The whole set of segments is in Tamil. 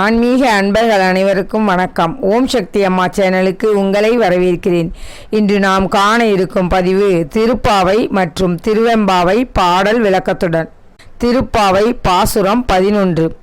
ஆன்மீக அன்பர்கள் அனைவருக்கும் வணக்கம். ஓம் சக்தி அம்மா சேனலுக்கு உங்களை வரவேற்கிறேன். இன்று நாம் காண இருக்கும் பதிவு திருப்பாவை மற்றும் திருவெம்பாவை பாடல் விளக்கத்துடன். திருப்பாவை பாசுரம் பதினொன்று.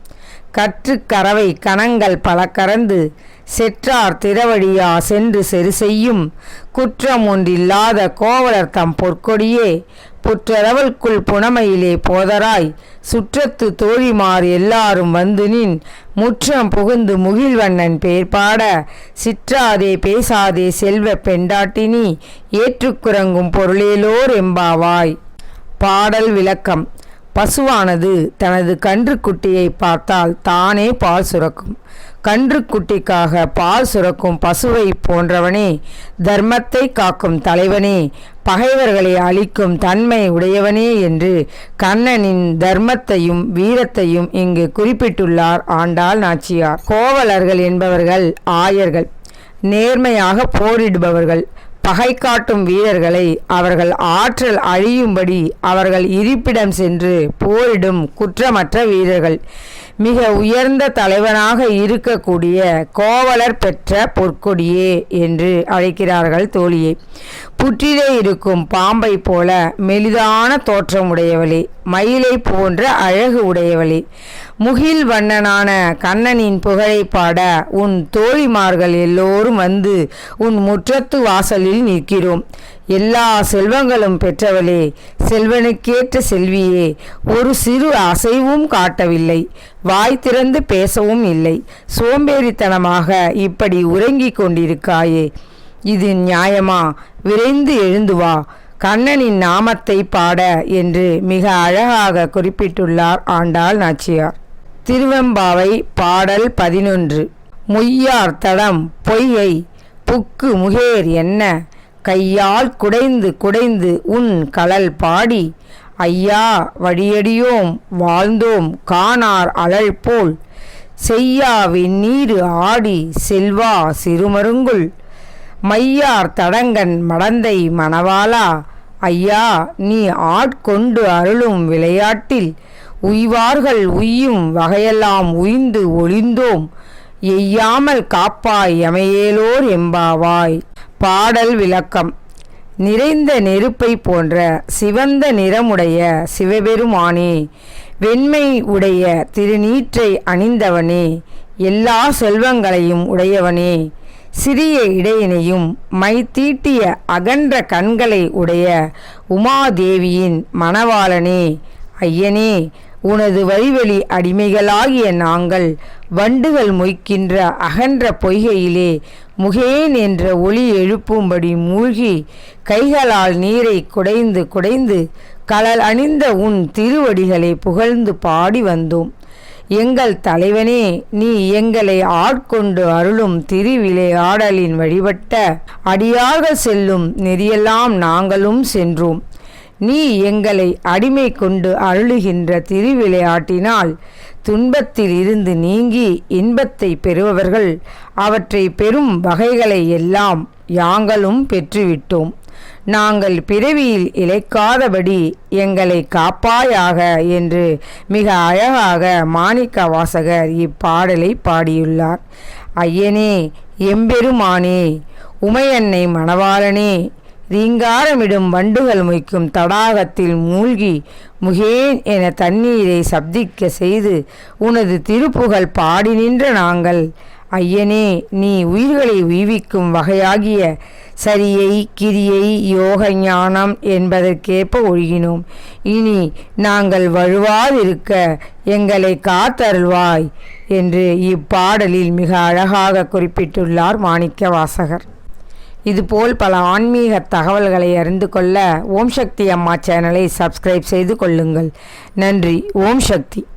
கற்றுக்கறவை கறவை கணங்கள் பல கறந்து செற்றார் திறவழியா சென்று செரு செய்யும். குற்றம் ஒன்றில்லாத கோவலர் தம் பொற்கொடியே புற்றளவல்குள் புனமையிலே போதராய். சுற்றத்து தோழிமார் எல்லாரும் வந்து நின் முற்றம் புகுந்து முகில்வண்ணன் பேர் பாட. சிற்றாதே பேசாதே செல்வ பெண்டாட்டினி ஏற்றுக்குறங்கும் பொருளேலோர் எம்பாவாய். பாடல் விளக்கம். பசுவானது தனது கன்றுக்குட்டியை பார்த்தால் தானே பால் சுரக்கும். கன்றுக்குட்டிக்காக பால் சுரக்கும் பசுவை போன்றவனே தர்மத்தை காக்கும் தலைவனே பகைவர்களை அழிக்கும் தன்மை உடையவனே என்று கண்ணனின் தர்மத்தையும் வீரத்தையும் இங்கு குறிப்பிட்டுள்ளார் ஆண்டாள் நாச்சியார். கோவலர்கள் என்பவர்கள் ஆயர்கள். நேர்மையாக போரிடுபவர்கள். பகை காட்டும் வீரர்களை அவர்கள் ஆற்றல் அழியும்படி அவர்கள் இருப்பிடம் சென்று போரிடும் குற்றமற்ற வீரர்கள். மிக உயர்ந்த தலைவனாக இருக்கக்கூடிய கோவலர் பெற்ற பொற்கொடியே என்று அழைக்கிறார்கள் தோழியை. புற்றிலே இருக்கும் பாம்பை போல மெலிதான தோற்றம் உடையவளே மயிலை போன்ற அழகு உடையவளே. முகில் வண்ணனான கண்ணனின் புகழை பாட உன் தோழிமார்கள் எல்லோரும் வந்து உன் முற்றத்து வாசலில் நிற்கிறோம். எல்லா செல்வங்களும் பெற்றவளே செல்வனுக்கேற்ற செல்வியே ஒரு சிறு அசைவும் காட்டவில்லை. வாய் திறந்து பேசவும் இல்லை. சோம்பேறித்தனமாக இப்படி உறங்கிக் கொண்டிருக்காயே. இது நியாயமா? விரைந்து எழுந்து வா. கண்ணனின் நாமத்தை பாட என்று மிக அழகாக குறிப்பிட்டுள்ளார் ஆண்டாள் நாச்சியார். திருவெம்பாவை பாடல் பதினொன்று. முய்யார் தடம் பொய்யை புக்கு முகேர் என்ன? கையால் குடைந்து குடைந்து உன் கலல் பாடி ஐயா வழியடியோம் வாழ்ந்தோம் காணார் அழல் போல். செய்யா நீரு ஆடி செல்வா சிறுமருங்குள் மையார் தடங்கன் மடந்தை மணவாளா. ஐயா நீ ஆட்கொண்டு அருளும் விளையாட்டில் உய்வார்கள் உய்யும் வகையெல்லாம் உய்ந்து ஒளிந்தோம். எய்யாமல் காப்பாய் எமையேலோர் எம்பாவாய். பாடல் விளக்கம். நிறைந்த நெருப்பை போன்ற சிவந்த நிறமுடைய சிவபெருமானே வெண்மை உடைய திருநீற்றை அணிந்தவனே எல்லா செல்வங்களையும் உடையவனே சிறிய இடையினையும் மை தீட்டிய அகன்ற கண்களை உடைய உமாதேவியின் மணவாளனே ஐயனே உனது வழிவழி அடிமைகளாகிய நாங்கள் வண்டுகள் மொய்க்கின்ற அகன்ற பொய்கையிலே முகேன் என்ற ஒளி எழுப்பும்படி மூழ்கி கைகளால் நீரை குடைந்து குடைந்து கலல் அணிந்த உன் திருவடிகளை புகழ்ந்து பாடி வந்தோம். எங்கள் தலைவனே நீ எங்களை ஆட்கொண்டு அருளும் திருவிளையாடலின் வழிபட்ட அடியாக செல்லும் நெறியெல்லாம் நாங்களும் சென்றோம். நீ எங்களை அடிமை கொண்டு அருளுகின்ற திருவிளையாட்டினால் துன்பத்தில் இருந்து நீங்கி இன்பத்தை பெறுபவர்கள் அவற்றை பெறும் வகைகளை எல்லாம் யாங்களும் பெற்றுவிட்டோம். நாங்கள் பிறவியில் இழைக்காதபடி எங்களை காப்பாயாக என்று மிக அழகாக மாணிக்க வாசகர் இப்பாடலை பாடியுள்ளார். ஐயனே எம்பெருமானே உமையன்னை மணவாளனே ரீங்காரமிடும் வண்டுகள் முய்க்கும் தடாகத்தில் மூழ்கி முகேன் என தண்ணீரை சப்திக்க செய்து உனது திருப்புகழ் பாடி நின்ற நாங்கள். ஐயனே நீ உயிர்களை உய்விக்கும் வகையாகிய சரியை கிரியை யோக ஞானம் என்பதற்கேற்ப ஒழுகினோம். இனி நாங்கள் வழுவாதிருக்க எங்களை காத்தருள்வாய் என்று இப்பாடலில் மிக அழகாக குறிப்பிட்டுள்ளார் மாணிக்க வாசகர் இதுபோல் பல ஆன்மீக தகவல்களை அறிந்து கொள்ள ஓம் சக்தி அம்மா சேனலை சப்ஸ்கிரைப் செய்து கொள்ளுங்கள். நன்றி. ஓம் சக்தி.